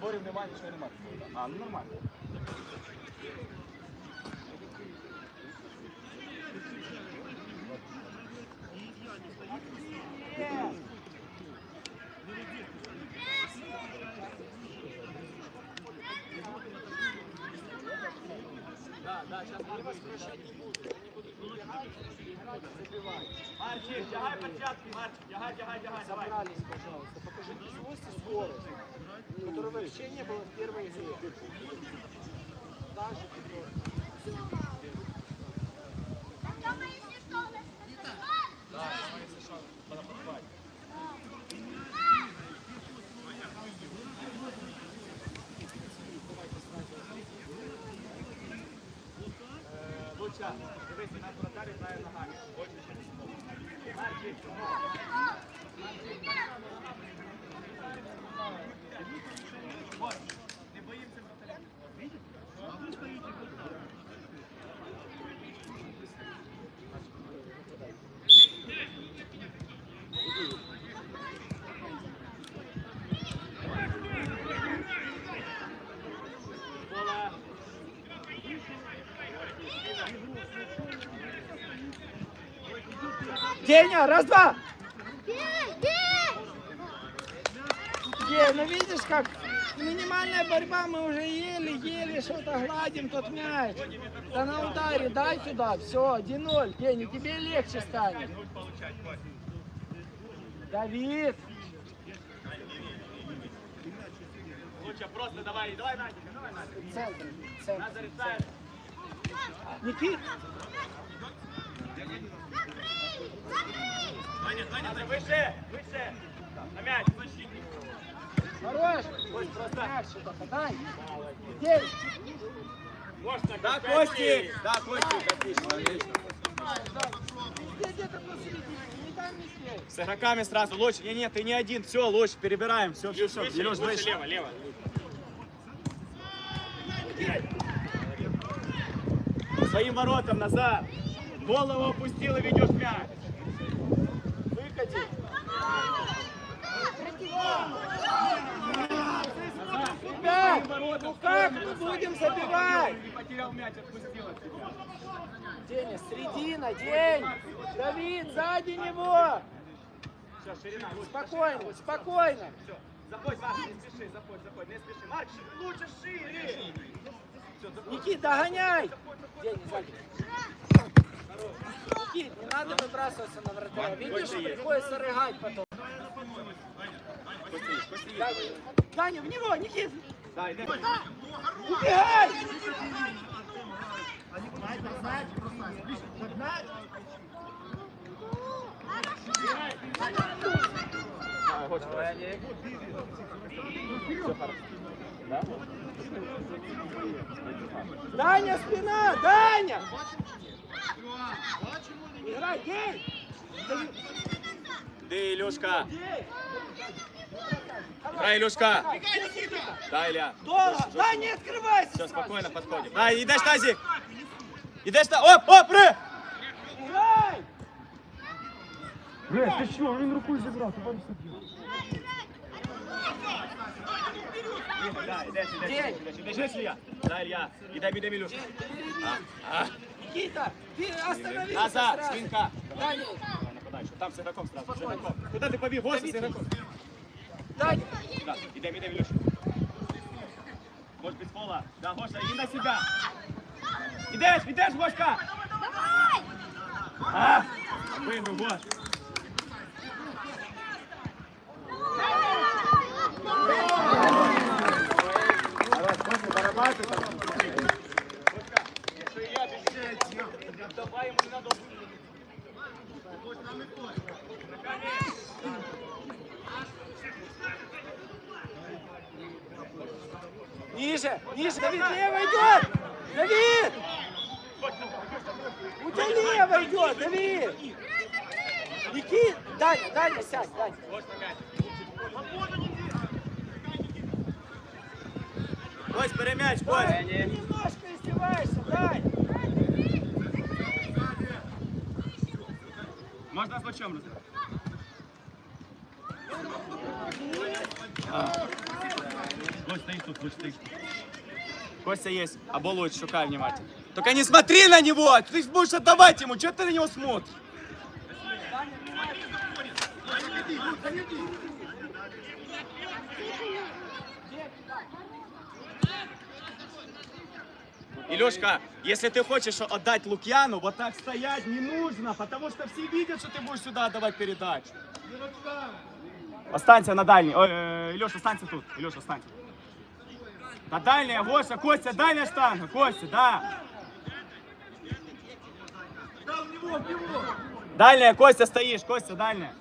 вас зборів немає, нічого немає. А, ну нормально. Да, да, сейчас они вас прощать не будут. Марчик, тягай перчатки, Марчик, тягай, тягай, тягай, давай. Собрались, пожалуйста. Покажите злость и скорость, которой вообще не было в первой игре. Даже Деня, раз-два! День, ну видишь, как минимальная борьба, мы уже еле-еле что-то гладим тот мяч. Да на ударе, дай туда, все, 1-0. День, и тебе легче станет. Давид, Луча, просто давай, давай, Наденька, давай, Наденька. центр, центр. Никит, Надо выше, выше. На мяч. хорош. Ось просто. Мяч сюда подай. День, Да, Костик! Да, дай мне здесь. С игроками сразу лучше. Не, нет, ты не один. Все, лучше, перебираем. Все, все, все. Илюш, выше. Лево, лево. Своим воротам назад. Голову опустил и ведешь мяч. Выкати. Ребят, ну как мы будем забивать? Не потерял мяч, отпустил от себя. Деня, средина, день. Давид, сзади него. Все, ширина. Спокойно, спокойно. Все, заходь, Марк, не спеши, заходь, заходь, не спеши. Марк, лучше шире. Никит, догоняй. Сзади. Никит, не надо выбрасываться на вратаря. Видишь, приходится рыгать потом. Даня, Даня, в него, Никит. Да, иди. Убегай! Давай, хочешь, давай. Все хорошо. Да? Даня, спина! Даня! Играй, гей! Ты, Илюшка. Да, Илюшка. Да, Илья. Да, не открывайся! Все, спокойно подходим. Да, идешь, Тазик. Идешь, та... Оп, оп, ры! Играй! Блядь, ты? Він рукою зібрав, ти бачиш суддю. Да, идешь, Илья. Да, Илья. Идай, идай, Илюшка. А, а. Никита, ты остановился Назад, сразу. спинка. Даня, Давай, нападай, что там с игроком сразу, с игроком. Куда ты побил? Гоша с игроком. Даня, Да, идай, идай, Илюша. Может быть, с пола. Да, Гоша, иди на себя. Идешь, идешь, Гошка. А, выиграл, Гош. Ниже, ниже, Давид, лево идет! Давид! У тебя лево идет, Давид! Никит, Даня, Даня, сядь, мяч. Кость, бери мяч, Кость. Немножко издеваешься, Даня. Можно с мячом разыграть? Луч, стоишь тут, стоишь тут. Костя есть. Або Луч, шукай внимательно. Только не смотри на него! Ты будешь отдавать ему, что ты на него смотришь? Илюшка, если ты хочешь отдать Лукьяну, вот так стоять не нужно, потому что все видят, что ты будешь сюда отдавать передачу. Останься на дальней. Ой, э, Илюша, останься тут. Илюша, останься. На дальняя, Гоша, Костя, дальняя штанга. Костя, да. Дальняя, Костя, стоишь. Костя, дальняя.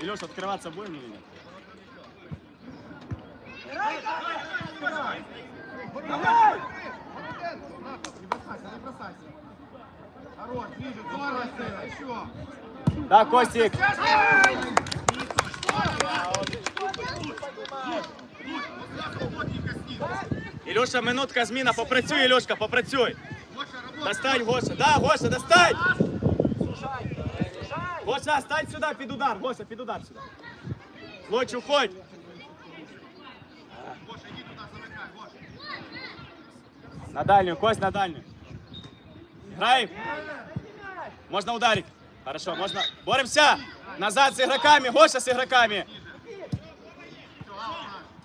Илюша, открываться будем или нет? Хорош, вижу, здорово, еще. Да, Костик. Ілюша, минутка зміна, попрацюй, Ілюшка, попрацюй. Достань, Гоша. Да, Гоша, достань. Гоша, стань сюди під удар. Гоша, під удар сюди. Луч, уходь. На дальнюю, Кость, на дальнюю. Граем. Можно ударить. Хорошо, можно. Боремся. Назад с игроками. Гоша с игроками.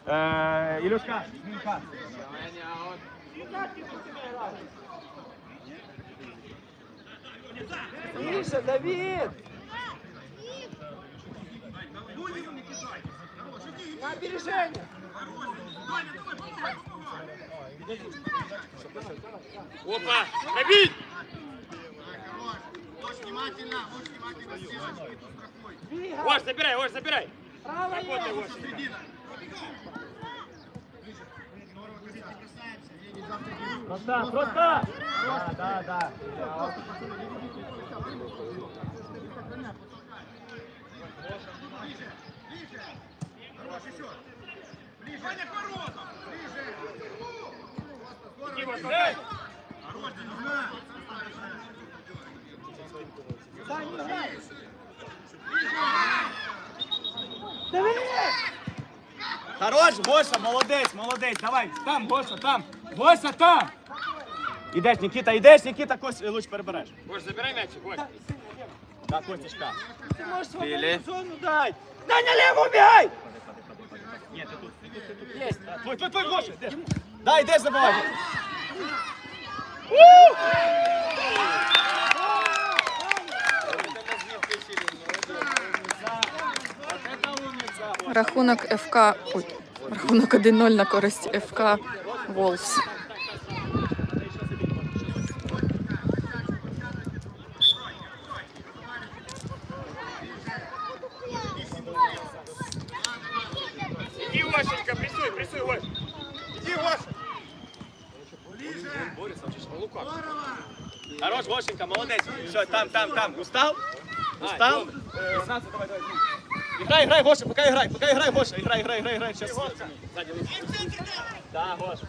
Э, Илюшка. Тише, Давид! На опережение! Опа! Луч, внимательно, внимательно, Гош, забирай, Гош, забирай. Работай, бегу. Просто, просто. Да, да, да. Хорош, еще. Ближе. Ваня, воротам. Ближе. Просто здорово. Хорош, не нужна. Сань, играй! Давид! Хорош, Гоша, молодець, молодець. Давай, там, Гоша, там. Гоша, там. Ідеш, Нікіта, ідеш, Нікіта, Кость, луч перебереш. Гош, забирай мячик, Гош. Да, Костечка. Ты можешь Били. свободную зону дать! Да на левую убегай! Ні, ти тут. Есть! Твой, твой, твой, Гоша. йдеш. Да, йдеш, забивай. Рахунок ФК. Ой, рахунок 1-0 на користь ФК. Иди, Гошечка, прессуй, прессуй, Гош. Иди, Гош. Хорош, Гошенька, молодець. Що, там, там, там. Устав? Устав? Е, Сразу, давай, давай. Играй, играй, Гоша, пока играй, пока играй, Гоша. Играй, играй, играй, играй. Сейчас. Сзади. Да, Гоша.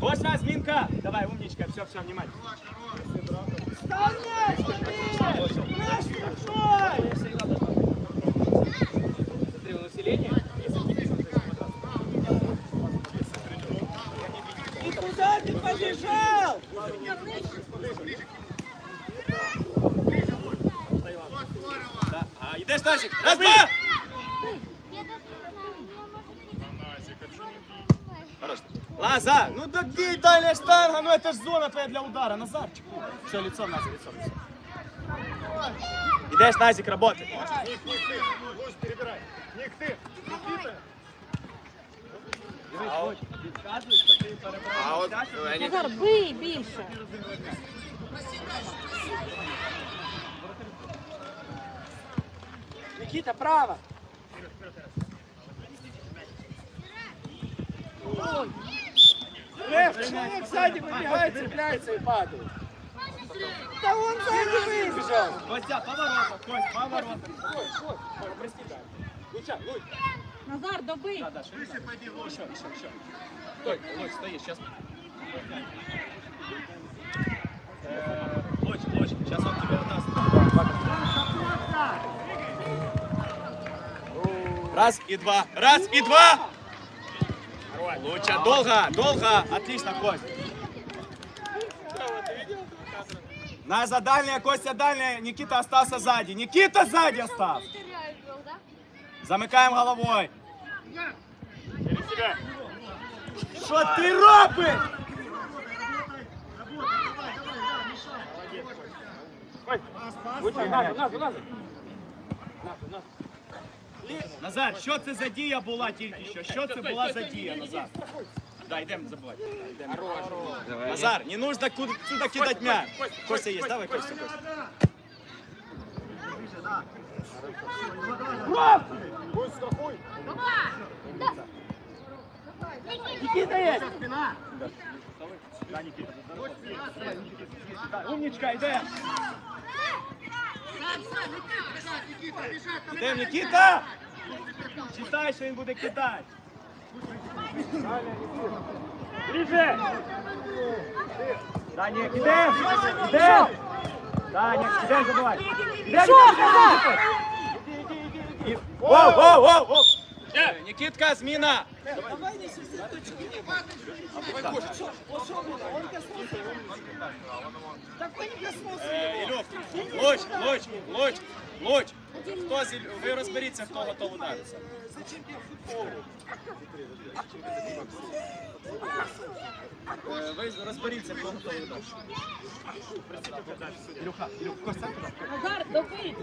Гоша, змінка. Давай, умничка, все, все, вместе, ты! Наш большой! И куда ты побежал? Да. Йдеш, Тазик. Раз, два. Хорош. Лаза, ну да где дальняя штанга? Ну это ж зона твоя для удара. Назарчик. Все, лицом, Назар, лицом. лицом. Идешь, Назик, работай. Луч, перебирай. Ник, ты. Назар, бий більше. Никита, право! Лев, человек сзади выбегает, цепляется и падает. Да он сзади выбежал! Костя, поворотом, Кость, поворотом. Прости, да. Луча, Луч. Назар, добий. Да, да, шире. Еще, еще, еще. Стой, Луч, стоишь, сейчас. Луч, Луч, сейчас он тебе отдаст. Раз и два. Раз и два. Лучше. Долго, долго. Отлично, Кость. Наза дальняя, Костя дальняя. Никита остался сзади. Никита сзади остался. Замыкаем головой. Через себя. Що ти робиш? Ой, Витягай, назад, назад, назад. Назар, що це за дія була тільки що? Що це була за дія, Назар? Да, йдемо забувай. Назар, не нужно куди, сюди кидати мяч. Костя є, давай, Костя. Да, Умничка, йде. Йде, Никита! Читай, що він буде кидати. Ближе. Даня, ідем! Ідем! Даня, ідем, забивай! Ідем, Що, ідем, Назар? ідем! Воу, воу, воу, воу! Никитка, зміна! Такой не коснулся. Е, Ілюх, луч, луч, луч, луч! Хто з Ілю- Ви розберіться, хто готов ударитися. Е, Ви розберіться, хто готовий ударитися. Ілюха, Ілюх, Костя, туди. Назар, добий.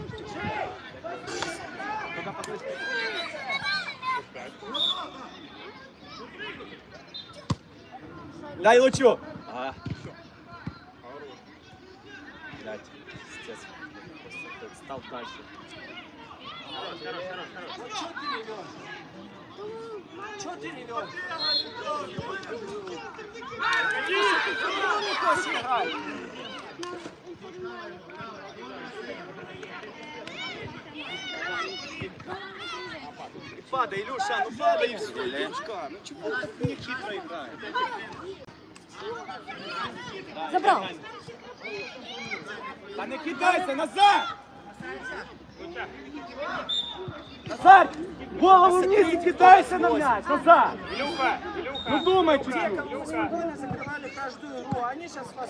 Дай лучу. А. Блядь, пиздец. Просто Стал дальше. Чего ты не лёг? Падай, Илюша, ну падай и все, Илюшка. Ну чего ты так не хитро играешь? Забрав. Да не кидайся, назад! Назад! Голову вниз и кидайся на мяч, назад! Илюха, Илюха. Ну думай чуть-чуть. кого вы закрывали каждую игру, они сейчас вас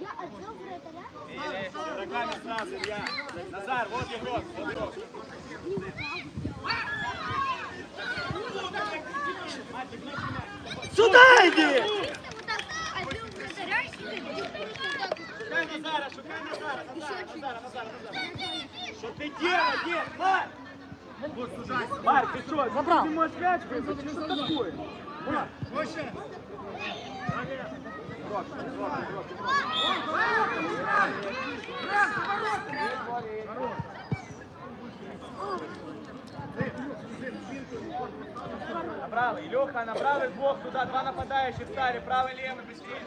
возят. Ногами сразу, Илья. Назар, вот игрок, вот игрок. Сюда иди! Шукай Назара, шукай Назара, Назара, Назара, Назара, Назара. Что ты делаешь, дед, Марк? Марк, ты что, Забрал. ты можешь мяч вызвать? Что такое? Марк, Направо, Илюха, на правый бок туда, два нападающих стали, правый, левый, быстрее.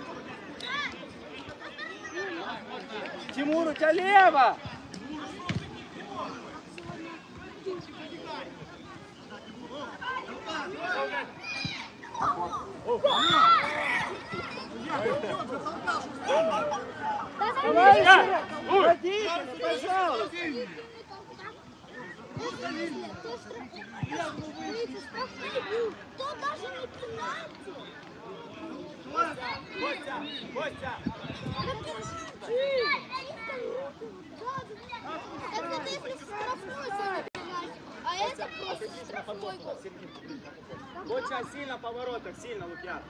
Тимур, у тебя лево! Давай еще! Родители, пожалуйста! То даже не пенальти. Костя, Костя, Это ты штрафной а это просто штрафной. Очень сильно в поворотах, сильно, Лукьян.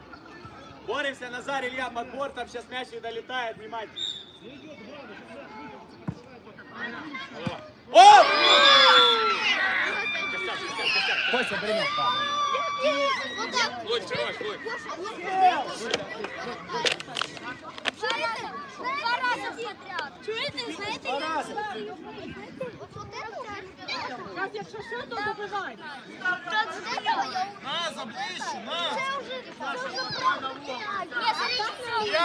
Боремся, Назар, Илья под бортом, сейчас мяч не долетает, внимательно. О! Костя, бери мяч, Вот так. Луч, хорош, луч. Знаете, два раза подряд. Чуєте, знаєте, Два я- раза. От вот это Зараз, якщо що, то добивай. Брат, вот этого я На, заближу, на.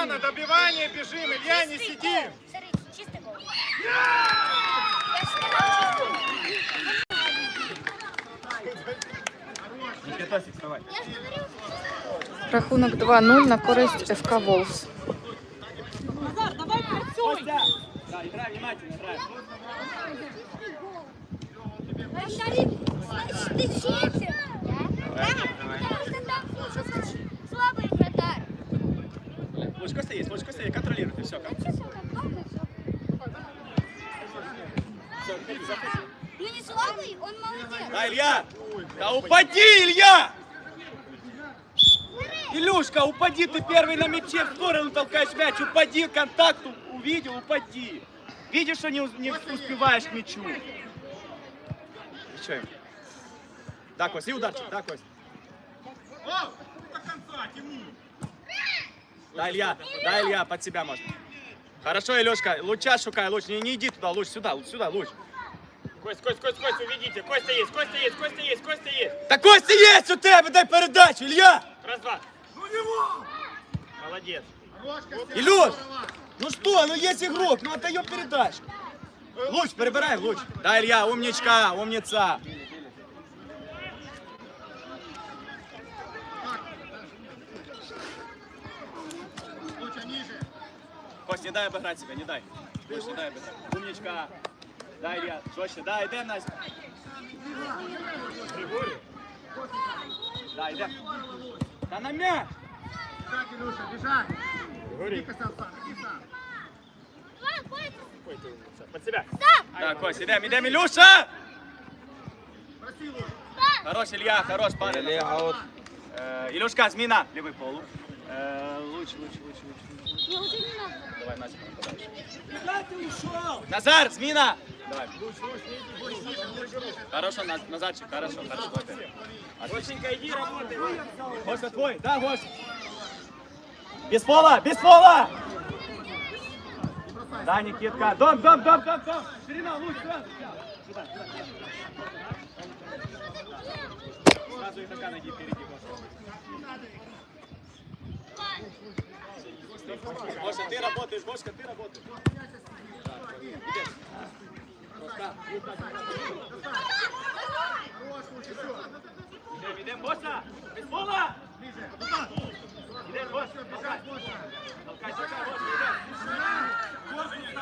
На добивание бежим! Илья, не сиди! Смотрите, Рахунок 2-0 на користь ФК Волс. Да, играй внимательно, играй. Шарик, значит. Да? Лучко стоит, лучко стоит, контролируйте, все. Кон... Ну не слабый, он молодец. Да, Илья! Да упади, Илья! Илюшка, упади, ты первый на мяче в сторону толкаешь мяч, упади, контакт увидел, упади. Видишь, что не, не успеваешь к мячу. Еще. Да, Кость, и ударчик, да, Кость. О, до конца, темни. Да, Илья, да, Илья, под себя можно. Хорошо, Илюшка, луча шукай, луч, не, не иди туда, луч, сюда, луч, сюда, луч. Кость, Кость, Кость, Кость, уведите. Костя есть, Костя есть, Костя есть, Костя есть. Да Костя есть у тебя, дай передачу, Илья! Раз, два. Молодец. Илюш, ну что, ну есть игрок, ну отдаем передачу. Луч, перебираем, луч. Да, Илья, умничка, умница. Кость, не дай обыграть себя, не дай. Луч, не дай обыграть. Умничка. Да, Илья, жестче, да, идем, Настя. Да, идем. Да на мяч. Бежать, Илюша, бежать. Иди сам, сам, иди сам. Ой, ты умница. Под себя. Да, Кость, идем, идем, Илюша! Проси, Луч. Хорош, Илья, хорош, парень. Э, Илюшка, змина, левый полу. Э, луч, луч, луч, луч. Не, вот это не надо. Давай, Настя, подальше. Назар, змина! Давай. Хорошо, Наз- Назарчик, хорошо, хорошо. Гошенька, иди работай. Гоша твой, да, Гоша? Без пола, без пола! Да, Никитка, дом, дом, дом, дом, дом! Ширина, луч, сюда, сюда, сюда. Сразу игрока ноги впереди, Гоша. Гоша, ты работаешь, Гошка, ты работаешь. Идем, идем, Гоша! Без пола! Идем, Гоша, толкай. Толкай, толкай, Гоша, идем.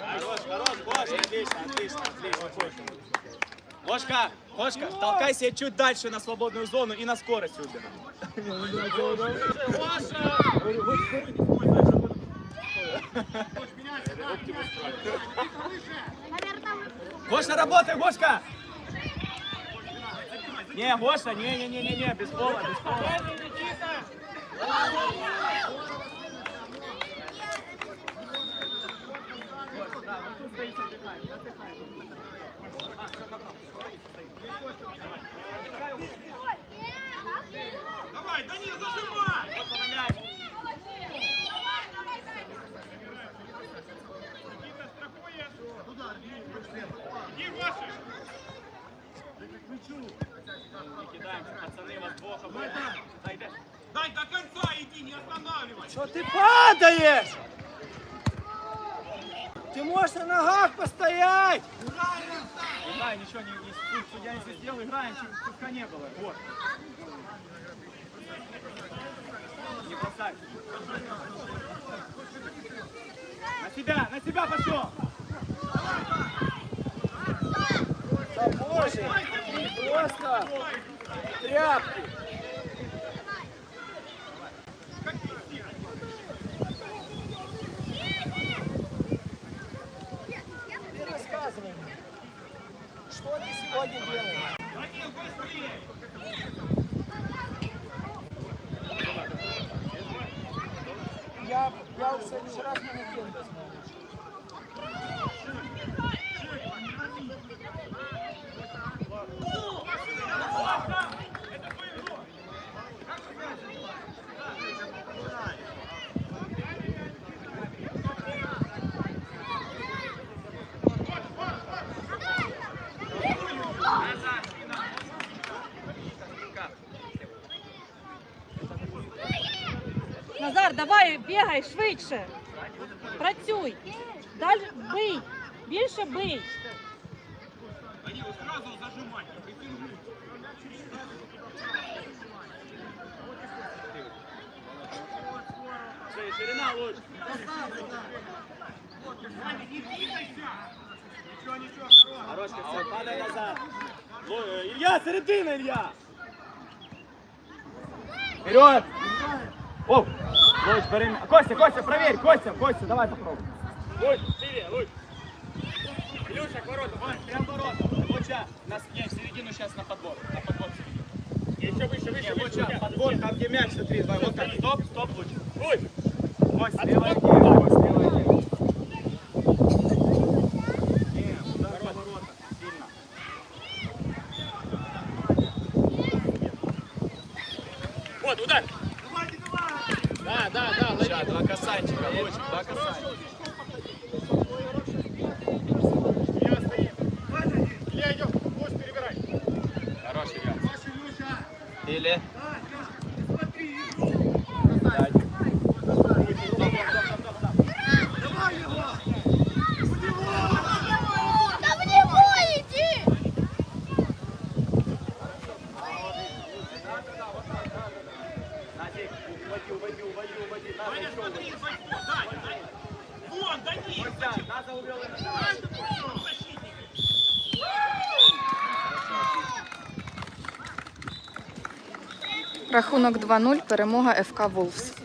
Хорош, хорош, Гоша, отлично, отлично, отлично. Гошка, Гошка, толкай себе чуть дальше на свободную зону и на скорость убегай. Гоша, работай, Гошка! Не, Гоша, не, не, не, не, не, без пола, без пола. Давай, Данил, зажимай. Никита, страхуешь. Иди, Гоша. Не кидаемся, пацаны, вас плохо будет. Дай, дай. Дай до конца иди, не останавливай. Что ты падаешь? Ты можешь на ногах постоять. Играй, ничего не, не суд, судья не сделал, играем, чуть сука не было. Вот. Не бросай. На себя, на себя пошел. Да боже, просто тряпки. Ты рассказывай что ты сегодня делаешь? Я, я в следующий раз манекен возьму. Назар, давай, бігай швидше. Працюй. Далі бий. Більше бий. Данил, сразу зажимай. Притягни. Ши- Ширина лучше. Ваня, не двигайся. Ничего, ничего, хорош. Хорошка, все, падай назад. Лу- э, Илья, середина, Илья. Вперед. Оп! Луч, бери. Костя, Костя, проверь! Костя, Костя, давай попробуй. Луч, Сирия, Луч. Илюша, к воротам, Вань, прям ворота. Луча, на спине, в середину сейчас на подбор. На подбор Еще выше, выше, Нет, выше. Луча, подбор, там где мяч, смотри, давай, вот так. Стоп, стоп, Луч. Луч! Костя, левая рука, Костя, левая рука. Илья идет, будешь перебирать. Хороший мяч. Паша, Илюша. Или? Давай его. Да в него иди! Назик, уводи, уводи, уводи, уводи. Наза еще уводи. Вон, да нет. Костя, Наза увел. Рахунок 2-0, перемога ФК Волфс.